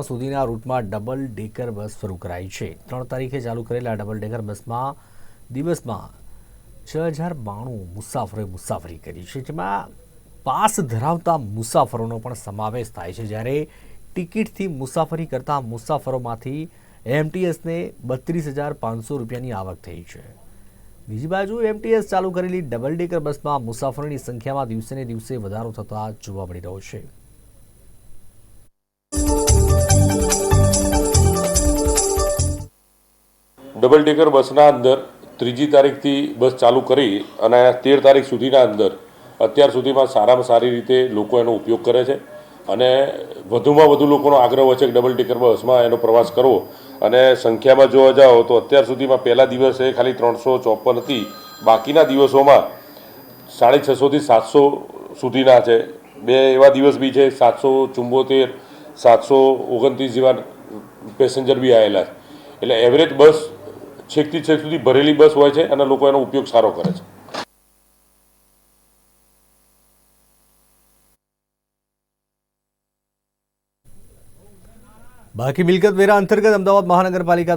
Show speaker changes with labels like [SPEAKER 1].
[SPEAKER 1] ત્રણ સુધીના રૂટમાં double decker બસ શરૂ કરાઈ છે. ત્રણ તારીખે ચાલુ કરેલા ડબલ ડેકર બસમાં દિવસમાં છ હજાર બાણું મુસાફરોએ મુસાફરી કરી છે, જેમાં પાસ ધરાવતા મુસાફરોનો પણ સમાવેશ થાય છે. જ્યારે ટિકિટથી મુસાફરી કરતા મુસાફરોમાંથી એમટીએસને બત્રીસ હજાર પાંચસો રૂપિયાની આવક થઈ છે. બીજી બાજુ એમટીએસ ચાલુ કરેલી ડબલ ડેકર બસમાં મુસાફરોની સંખ્યામાં દિવસે ને દિવસે વધારો થતા જોવા મળી રહ્યો છે.
[SPEAKER 2] ડબલ ડેકર બસના અંદર ત્રીજી તારીખથી બસ ચાલુ કરી અને તેર તારીખ સુધીના અંદર અત્યાર સુધીમાં સારામાં સારી રીતે લોકો એનો ઉપયોગ કરે છે અને વધુમાં વધુ લોકોનો આગ્રહ હોય છે કે ડબલ ડેકર બસમાં એનો પ્રવાસ કરવો. અને સંખ્યામાં જોવા જાઓ તો અત્યાર સુધીમાં પહેલા દિવસે ખાલી ત્રણસો ચોપન હતી. બાકીના દિવસોમાં સાડી છસોથી સાતસો સુધીના છે. બે એવા દિવસ બી છે, સાતસો ચુંબોતેર સાતસો ઓગણત્રીસ જેવા પેસેન્જર બી આવેલા એટલે એવરેજ બસ છેકથી છેક સુધી ભરેલી બસ હોય છે અને લોકો એનો ઉપયોગ સારો કરે છે.
[SPEAKER 1] બાકી મિલકત વેરા અંતર્ગત અમદાવાદ મહાનગરપાલિકા